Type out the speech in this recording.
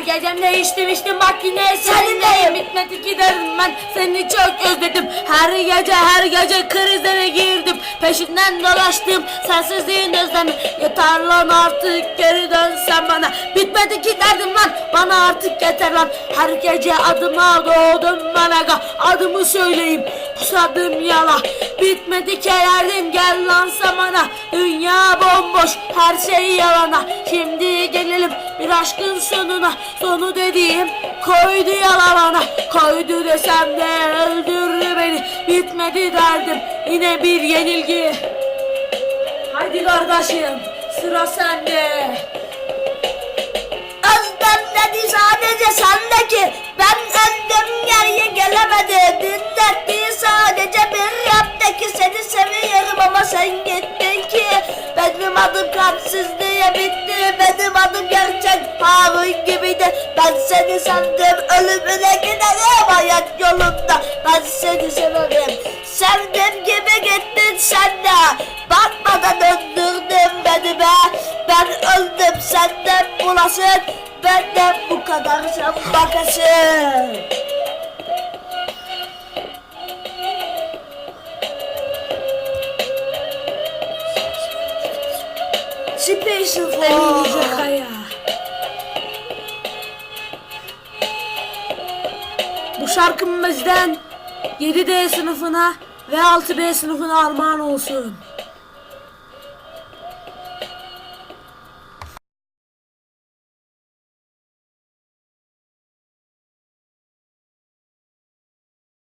gecem değiştim içtim bak yine seninleyim Bitmedi ki derim ben seni çok özledim. Her gece her gece krizlere girdim. Peşinden dolaştım sensizliğin özlemi. Yeter lan artık geri dönsen bana. Bitmedi ki derdim lan bana artık yeter lan. Her gece adıma doğdum aga Adımı söyleyeyim. Pusadım yala. Bitmedi ki derdim gel lan samana. Dünya bomboş. Her şey yalana. Şimdi gelelim bir aşkın sonuna. Sonu dediğim koydu yalanana Koydu desem de öldürdü beni. Bitmedi derdim. Yine bir yenilgi. Haydi kardeşim sıra sende adım diye bitti Benim adım gerçek. Harun gibiydi Ben seni sandım. Ölümüne giderim hayat yolunda. Ben seni severim. Sevdim gibi gittin sen de. Bakmadan öldürdün beni be. Ben öldüm senden bulasın. Benden bu kadar sen bakasın Special for kaya Bu şarkım bizden 7D sınıfına ve 6B sınıfına armağan olsun.